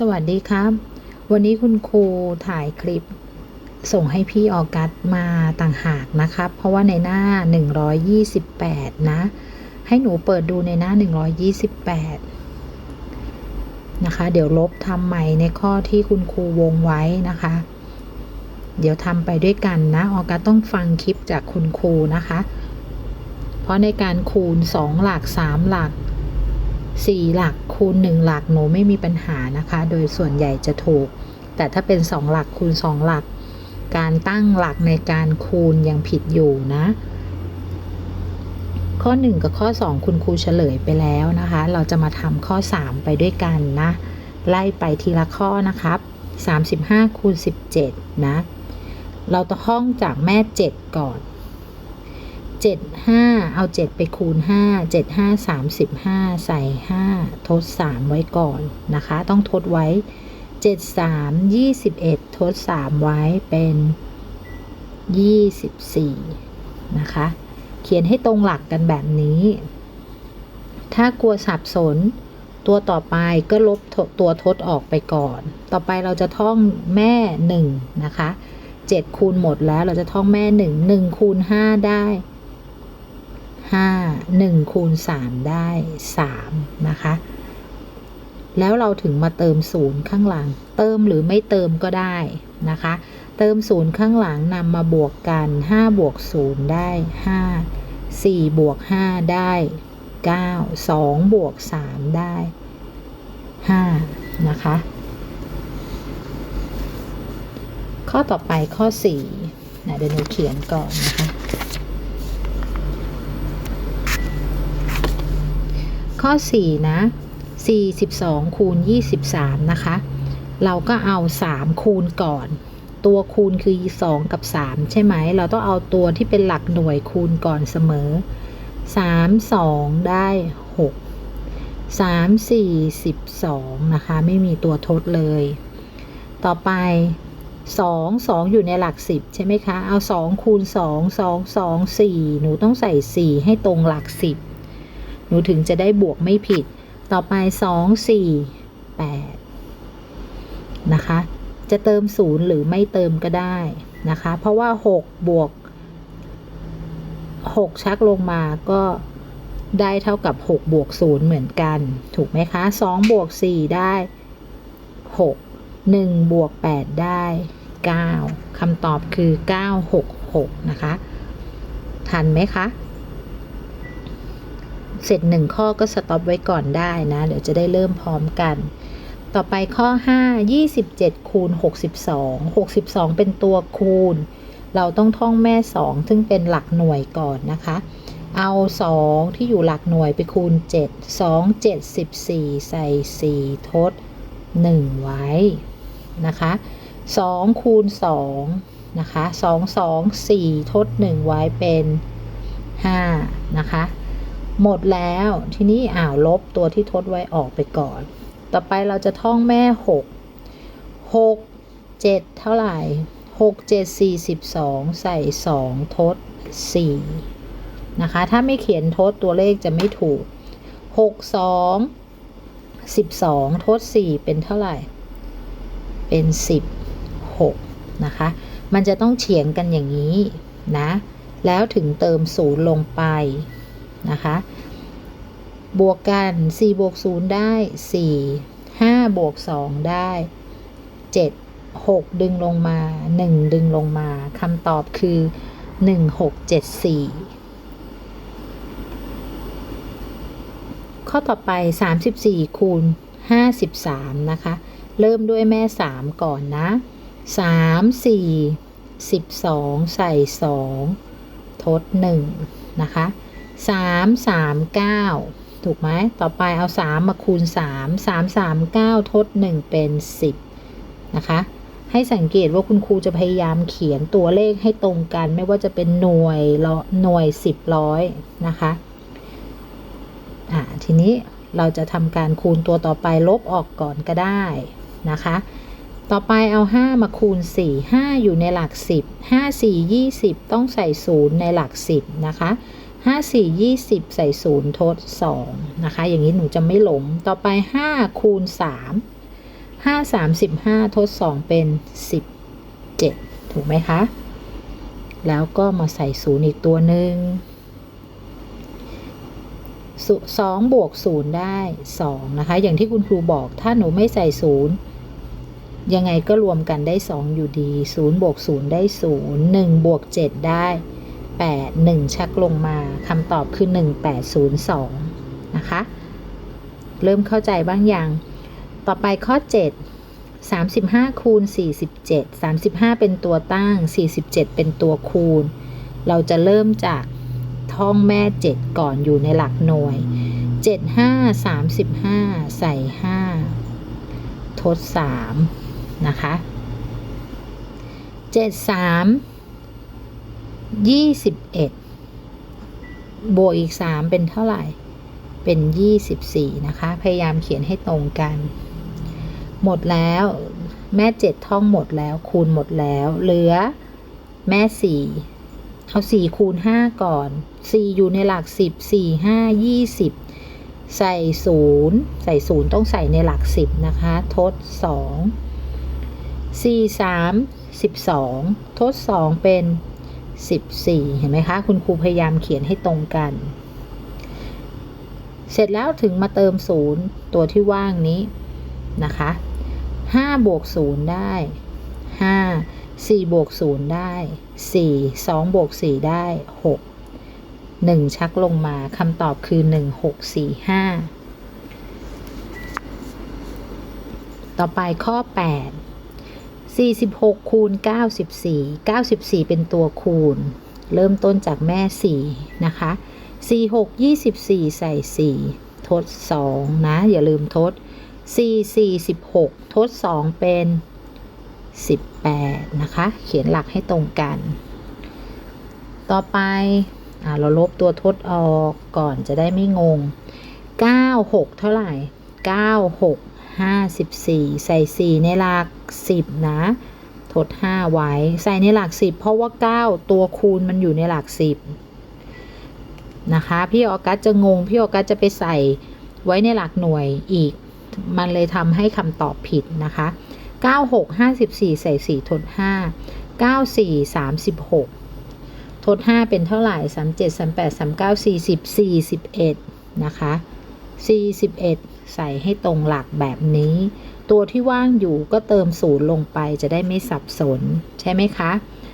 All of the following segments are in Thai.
สวัสดีครับ วันนี้คุณครูถ่ายคลิป ส่งให้พี่ออกัสมาต่างหากนะครับ เพราะว่าในหน้า 128 นะ ให้หนูเปิดดูในหน้า 128 นะคะ เดี๋ยวลบทำใหม่ในข้อที่คุณครูวงไว้นะคะ เดี๋ยวทำไปด้วยกันนะ ออกัสต้องฟังคลิปจากคุณครูนะคะ เพราะในการคูณ 2 หลัก 3 หลัก สี่หลักคูณหนึ่งหลักหนูไม่มีปัญหานะคะ โดยส่วนใหญ่จะถูก แต่ถ้าเป็นสองหลักคูณสองหลัก การตั้งหลักในการคูณยังผิดอยู่นะ ข้อ 1 กับข้อ 2 คุณครูเฉลยไปแล้วนะคะ เราจะมาทำข้อ 3 ไปด้วยกันนะ ไล่ไปทีละข้อนะครับ35คูณ17 นะ เราต้องห้องจากแม่ 7 ก่อน 7 5 เอา 7 ไปคูณ 5 7 5 35 ใส่ 5 ทด 3 ไว้ก่อนนะคะ ต้องทดไว้ 7 3 21 ทด 3 ไว้เป็น 24 นะคะ เขียนให้ตรงหลักกันแบบนี้ ถ้ากลัวสับสน ตัวต่อไปก็ลบตัวทดออกไปก่อน ต่อไปเราจะท่องแม่ 1 นะคะ7คูณหมดแล้วเราจะท่องแม่ 1 1คูณ5ได้ ห้าหนึ่งคูณสามได้สามนะคะ แล้วเราถึงมาเติมศูนย์ข้างหลัง เติมหรือไม่เติมก็ได้นะคะ เติมศูนย์ข้างหลังนำมาบวกกันห้าบวกศูนย์ได้ห้าสี่บวกห้าได้เก้าสองบวกสามได้ห้านะคะ ข้อต่อไปข้อสี่เดี๋ยวหนูเขียนก่อนนะคะ ข้อ 4 นะ 42 คูณ 23 นะคะ เราก็เอา 3 คูณก่อน ตัวคูณคือ 2 กับ 3 ใช่ไหม เราต้องเอาตัวที่เป็นหลักหน่วยคูณก่อนเสมอ 3 2 ได้ 6 3 4 12 นะคะ ไม่มีตัวทดเลย ต่อไป 2 2 อยู่ในหลัก 10 ใช่ไหมคะ เอา 2 คูณ 2 2 2 4 หนูต้องใส่ 4 ให้ตรงหลัก 10 หนูถึงจะได้บวกไม่ผิด ต่อไปสองสี่แปดนะคะ จะเติมศูนย์หรือไม่เติมก็ได้นะคะ เพราะว่าหกบวกหกชักลงมาก็ได้เท่ากับหกบวกศูนย์เหมือนกัน ถูกไหมคะสองบวกสี่ได้หกหนึ่งบวกแปดได้เก้าคำตอบคือเก้าหกหกนะคะ ทันไหมคะ เสร็จหนึ่งข้อก็สต็อปไว้ก่อนได้นะ เดี๋ยวจะได้เริ่มพร้อมกัน ต่อไปข้อ 5 27 คูณ 62 62 เป็นตัวคูณ เราต้องท่องแม่ 2 ซึ่งเป็นหลักหน่วยก่อนนะคะ เอา 2 ที่อยู่หลักหน่วยไปคูณ 7 2 7 14 ใส่ 4 ทด 1 ไว้นะคะ2คูณ2นะคะ2 2 4 ทด 1 ไว้เป็น5นะคะ หมดแล้ว ทีนี้อ่าวลบตัวที่ทดไว้ออกไปก่อน ต่อไปเราจะท่องแม่หกหกเจ็ดเท่าไหร่หกเจ็ดสี่สิบสองใส่สองทดสี่นะคะ ถ้าไม่เขียนทดตัวเลขจะไม่ถูกหกสองสิบสองทดสี่เป็นเท่าไหร่ เป็นสิบหกนะคะ มันจะต้องเฉียงกันอย่างนี้นะ แล้วถึงเติมศูนย์ลงไป นะคะ บวกกัน 4 บวก 0 ได้ 4 5 บวก 2 ได้ 7 6 ดึงลงมา 1 ดึงลงมาคำตอบคือ 1 6 7 4 ข้อต่อไป 34 คูณ 53 นะคะ เริ่มด้วยแม่ 3 ก่อนนะ 3 4 12 ใส่ 2 ทด 1 นะคะ สามสามเก้าถูกไหมต่อไปเอาสามมาคูณสามสามสามเก้าทดหนึ่งเป็นสิบนะคะ ให้สังเกตว่าคุณครูจะพยายามเขียนตัวเลขให้ตรงกัน ไม่ว่าจะเป็นหน่วยหน่วยสิบร้อยนะคะอ่าทีนี้เราจะทำการคูณตัวต่อไปลบออกก่อนก็ได้นะคะ ต่อไปเอา 5 มาคูณ 4 5 อยู่ในหลัก 10 5 4 20 ต้องใส่ 0 ในหลัก 10 นะคะ ห้าสี่ยี่สิบใส่ศูนย์ทดสองนะคะ อย่างนี้หนูจะไม่หลง ต่อไปห้าคูณสามห้าสามสิบห้าทดสองเป็นสิบเจ็ดถูกไหมคะ แล้วก็มาใส่ศูนย์อีกตัวหนึ่งสองบวกศูนย์ได้สองนะคะ อย่างที่คุณครูบอกถ้าหนูไม่ใส่ศูนย์ยังไงก็รวมกันได้สองอยู่ดีศูนย์บวกศูนย์ได้ศูนย์หนึ่งบวกเจ็ดได้ แปดหนึ่งชักลงมาคำตอบคือหนึ่งแปดศูนย์สองนะคะ เริ่มเข้าใจบ้างยัง ต่อไปข้อ 7 35 คูณ 47 35 เป็นตัวตั้ง 47 เป็นตัวคูณ เราจะเริ่มจากท่องแม่ 7 ก่อนอยู่ในหลักหน่วย 7 5 35 ใส่ 5 ทด 3 นะคะ 7 3 21บวกอีก3เป็นเท่าไหร่ เป็น24นะคะ พยายามเขียนให้ตรงกัน หมดแล้วแม่เจ็ดท่องหมดแล้ว คูณหมดแล้ว เหลือแม่สี่เอาสี่คูณห้าก่อนสี่อยู่ในหลักสิบสี่ห้ายี่สิบใส่ศูนย์ใส่ศูนย์ต้องใส่ในหลักสิบนะคะ ทดสองสี่สามสิบสองทดสองเป็น สิบสี่เห็นไหมคะ คุณครูพยายามเขียนให้ตรงกัน เสร็จแล้วถึงมาเติมศูนย์ตัวที่ว่างนี้นะคะห้าบวกศูนย์ได้ห้าสี่บวกศูนย์ได้สี่สองบวกสี่ได้หกหนึ่งชักลงมาคำตอบคือหนึ่งหกสี่ห้าต่อไปข้อแปดสี่สิบหกคูณเก้าสิบสี่เก้าสิบสี่เป็นตัวคูณ เริ่มต้นจากแม่สี่นะคะสี่หกยี่สิบสี่ใส่สี่ทดสองนะ อย่าลืมทดสี่สี่สิบหกทดสองเป็นสิบแปดนะคะ เขียนหลักให้ตรงกัน ต่อไปอเราลบตัวทดออกก่อนจะได้ไม่งงเก้าหกเท่าไหร่เก้าหกห้าสิบสี่ใส่สี่ในหลัก สิบนะ ทดห้าไว้ ใส่ในหลักสิบเพราะว่าเก้าตัวคูณมันอยู่ในหลักสิบนะคะ พี่ออกัสจะงง พี่ออกัสจะไปใส่ไว้ในหลักหน่วยอีก มันเลยทำให้คำตอบผิดนะคะ 96 54 ใส่ 4 ทด 5 94 36 ทด 5 เป็นเท่าไหร่ 37 38 39 40 41 นะคะ 41 ใส่ให้ตรงหลักแบบนี้ ตัวที่ว่างอยู่ก็เติมศูนย์ลงไปจะได้ไม่สับสน ใช่ไหมคะ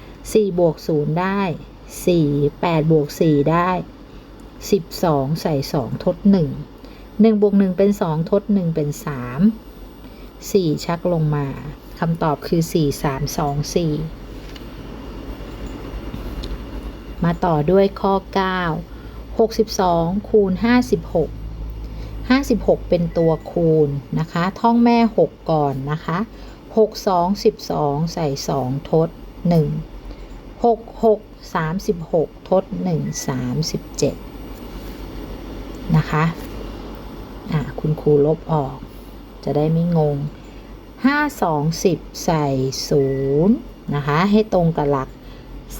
4บวก0ได้ 4 8บวก4ได้ 12 ใส่ 2 ทด1หนึ่งบวกหนึ่งเป็นสองทดหนึ่งเป็นสามสี่ชักลงมาคำตอบคือสี่สามาต่อด้วยข้อเก้าหกสิบสองคูณห้าสิบหกห้าสิบหกเป็นตัวคูณนะคะ ท่องแม่หกก่อนนะคะหกสองสิบสองใส่สองทดหนึ่งหกหกสามสิบหกทดหนึ่งสามสิบเจ็ดนะคะอะคุณครูลบออก จะได้ไม่งง 5 2 10 ใส่ 0 นะคะ ให้ตรงกับหลัก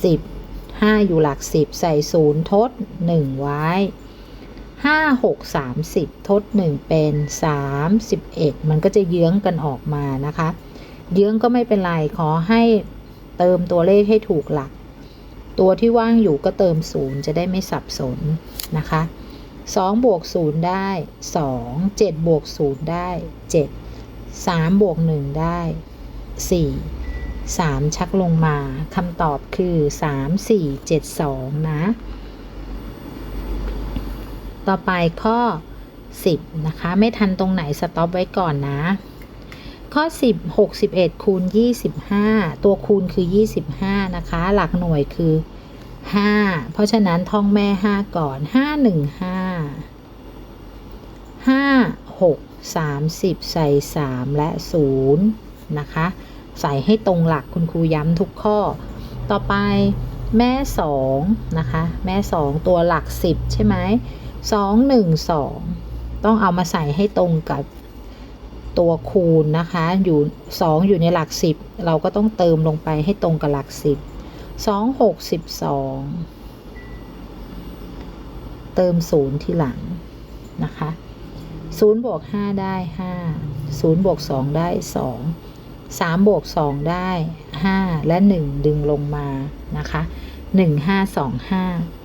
10 5 อยู่หลัก 10 ใส่ 0 ทด 1 ไว้ 5 6 30ทด1เป็น31มันก็จะเยื้องกันออกมานะคะ เยื้องก็ไม่เป็นไร ขอให้เติมตัวเลขให้ถูกหลัก ตัวที่ว่างอยู่ก็เติม0จะได้ไม่สับสนนะคะ2บวก0ได้2 7บวก0ได้7 3บวก1ได้4 3ชักลงมาคำตอบคือ3 4 7 2นะ ต่อไปข้อ 10 นะคะ ไม่ทันตรงไหนสต็อปไว้ก่อนนะ ข้อ 10 61 คูณ 25 ตัวคูณคือ 25 นะคะ หลักหน่วยคือห้าเพราะฉะนั้นท่องแม่ห้าก่อนห้าหนึ่งห้าห้าหกสามสิบใส่สามและศูนย์นะคะ ใส่ให้ตรงหลักคุณครูย้ำทุกข้อ ต่อไปแม่สองนะคะ แม่สองตัวหลักสิบใช่ไหม สองหนึ่งสองต้องเอามาใส่ให้ตรงกับตัวคูณนะคะ อยู่สองอยู่ในหลักสิบเราก็ต้องเติมลงไปให้ตรงกับหลักสิบสองหกสิบสองเติมศูนย์ที่หลังนะคะศูนย์บวกห้าได้ห้า0บวก2ได้ 2 3บวก2ได้ 5 และ 1 ดึงลงมานะคะ 1 5 2 5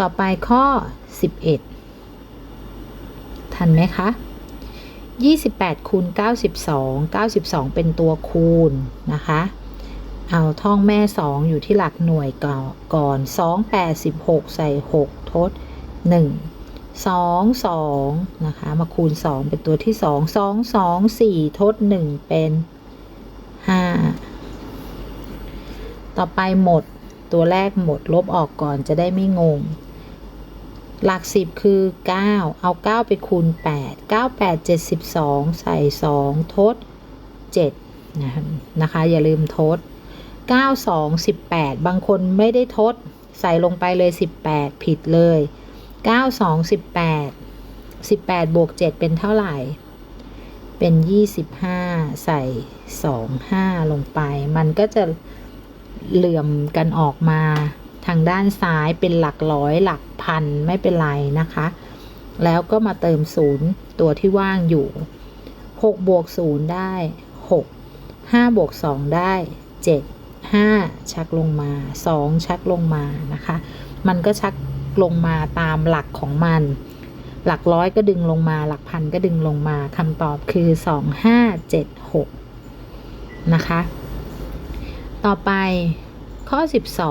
ต่อไปข้อ 11 ทันไหมคะ 28คูณ92 92 เป็นตัวคูณนะคะ เอาท่องแม่ 2 อยู่ที่หลักหน่วยก่อน 2 8 16 ใส่ 6 ทด 1 2 2 นะคะ มาคูณ 2 เป็นตัวที่ 2 2 2 4 ทด 1 เป็น 5 ต่อไปหมด ตัวแรกหมดลบออกก่อนจะได้ไม่งง หลัก 10 คือ 9 เอา 9 ไปคูณ 8 9 8 72 ใส่ 2 ทด7นะคะนะคะ อย่าลืมทด 9 2 18 บางคนไม่ได้ทด ใส่ลงไปเลย 18 ผิดเลย 9 2 18 18 บวก 7 เป็นเท่าไหร่ เป็น 25 ใส่ 2 5 ลงไป มันก็จะ เหลื่อมกันออกมาทางด้านซ้ายเป็นหลักร้อยหลักพันไม่เป็นไรนะคะ แล้วก็มาเติมศูนย์ตัวที่ว่างอยู่6บวก0ได้ 6 5บวก2ได้ 7 5 ชักลงมา 2 ชักลงมานะคะ มันก็ชักลงมาตามหลักของมัน หลักร้อยก็ดึงลงมา หลักพันก็ดึงลงมาคำตอบคือ 2 5 7 6 นะคะ ต่อไปข้อ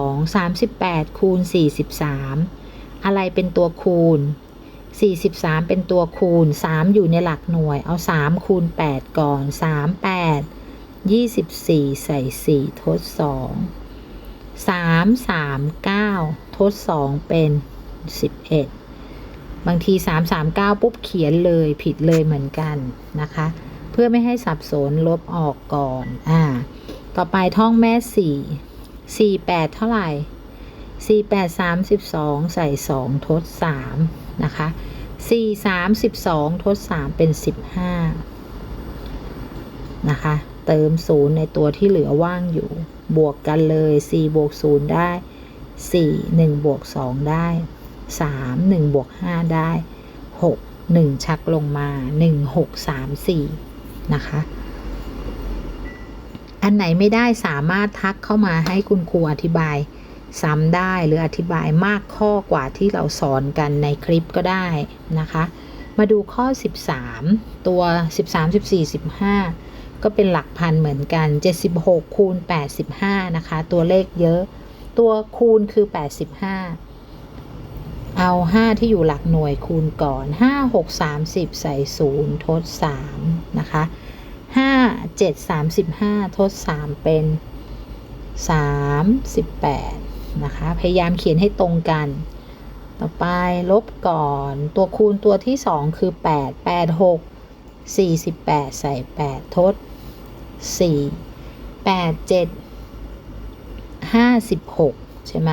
12 38 คูณ 43 อะไรเป็นตัวคูณ 43 เป็นตัวคูณ 3 อยู่ในหลักหน่วย เอา 3 คูณ 8 ก่อน 3 8 24 ใส่ 4 ทด 2 3 3 9 ทด 2 เป็น 11 บางที 3 3 9 ปุ๊บเขียนเลยผิดเลยเหมือนกันนะคะ เพื่อไม่ให้สับสนลบออกก่อน อ่า ต่อไปท่องแม่สี่สี่แปดเท่าไหร่สี่แปดสามสิบสองใส่สองทดสามนะคะสี่สามสิบสองทดสามเป็นสิบห้านะคะ เติมศูนย์ในตัวที่เหลือว่างอยู่ บวกกันเลยสี่บวกศูนย์ได้สี่หนึ่งบวกสองได้สามหนึ่งบวกห้าได้หกหนึ่งชักลงมาหนึ่งหกสามสี่นะคะ อันไหนไม่ได้สามารถทักเข้ามาให้คุณครูอธิบาย ซ้ำได้หรืออธิบายมากข้อกว่าที่เราสอนกันในคลิปก็ได้นะคะ มาดูข้อ 13 ตัว 13 14 15 ก็เป็นหลักพันเหมือนกัน 76 คูณ 85 นะคะ ตัวเลขเยอะ ตัวคูณคือ 85เอา 5 ที่อยู่หลักหน่วยคูณก่อน 5 6 30 ใส่ 0 ทด 3 นะคะ ห้าเจ็ดสามสิบห้าทดสามเป็นสามสิบแปดนะคะ พยายามเขียนให้ตรงกัน ต่อไปลบก่อน ตัวคูณตัวที่สองคือแปดแปดหกสี่สิบแปดใส่แปดทดสี่แปดเจ็ดห้าสิบหกใช่ไหม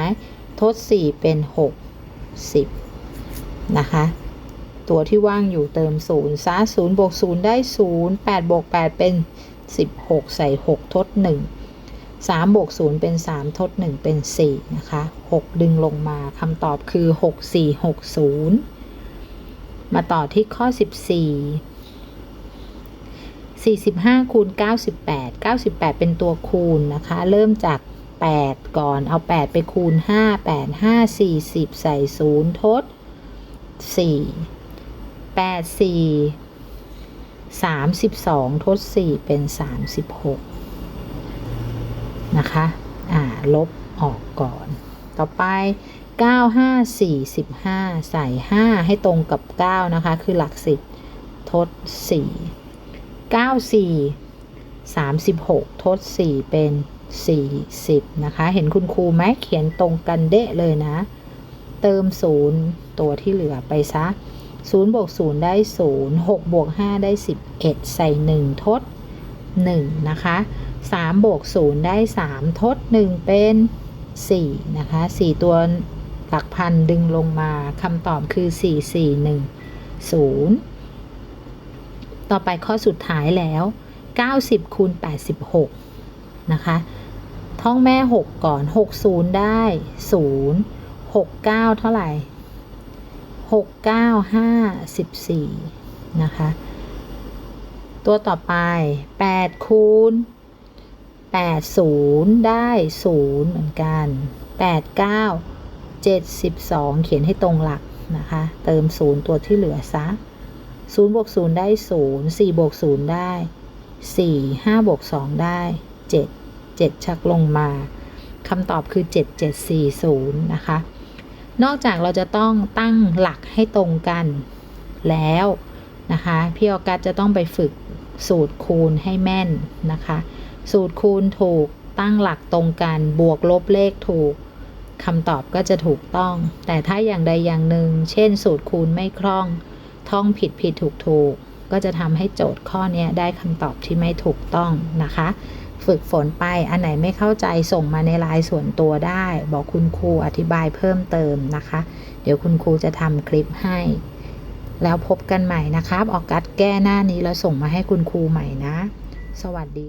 ทดสี่เป็นหกสิบนะคะ ตัวที่ว่างอยู่เติม0ซะ0บวก0ได้ 0 8บวก8 เป็น 16 ใส่ 6 ทด 1 3บวก0เป็น 3 ทด 1 เป็น 4 นะคะ 6 ดึงลงมาคำตอบคือ 6 4 6 0 มาต่อที่ข้อ 14 45คูณ98 98 เป็นตัวคูณนะคะ เริ่มจาก 8 ก่อน เอา 8 ไปคูณ 5 8 5 40 ใส่ 0 ทด 4 แปดสี่สามสิบสองทดสี่เป็นสามสิบหกนะคะ อ่า ลบออกก่อน ต่อไปเก้าห้าสี่สิบห้าใส่ห้าให้ตรงกับเก้านะคะ คือหลักสิบทดสี่เก้าสี่สามสิบหกทดสี่เป็นสี่สิบนะคะ เห็นคุณครูไหมเขียนตรงกันเดะเลยนะ เติมศูนย์ตัวที่เหลือไปซะ 0บวก0ได้ 0 6บวก5ได้ 11 ใส่ 1 ทด 1 นะคะ3บวก0ได้ 3 ทด 1 เป็น 4 นะคะ 4 ตัวหลักพันดึงลงมาคำตอบคือ 4 4 1 0 ต่อไปข้อสุดท้ายแล้ว 90คูณ86 นะคะ ท่องแม่ 6 ก่อน 60 ได้ 0 69 เท่าไหร่ หกเก้าห้าสิบสี่นะคะ ตัวต่อไป8คูณ8 0ได้0เหมือนกัน8 9 72เขียนให้ตรงหลักนะคะ เติม0ตัวที่เหลือซะ0บวก0ได้0 4บวก0ได้4 5บวก2ได้7 7ชักลงมาคำตอบคือ7740นะคะ นอกจากเราจะต้องตั้งหลักให้ตรงกันแล้วนะคะพี่ออกัสจะต้องไปฝึกสูตรคูณให้แม่นนะคะ สูตรคูณถูกตั้งหลักตรงกันบวกลบเลขถูกคำตอบก็จะถูกต้อง แต่ถ้าอย่างใดอย่างหนึ่ง เช่น สูตรคูณไม่คล่อง ท่องผิดผิดถูกถูกก็จะทำให้โจทย์ข้อนี้ได้คำตอบที่ไม่ถูกต้องนะคะ ฝึกฝนไป อันไหนไม่เข้าใจส่งมาในไลน์ส่วนตัวได้ บอกคุณครูอธิบายเพิ่มเติมนะคะ เดี๋ยวคุณครูจะทำคลิปให้ แล้วพบกันใหม่นะครับ ออกกัดแก้หน้านี้แล้วส่งมาให้คุณครูใหม่นะ สวัสดี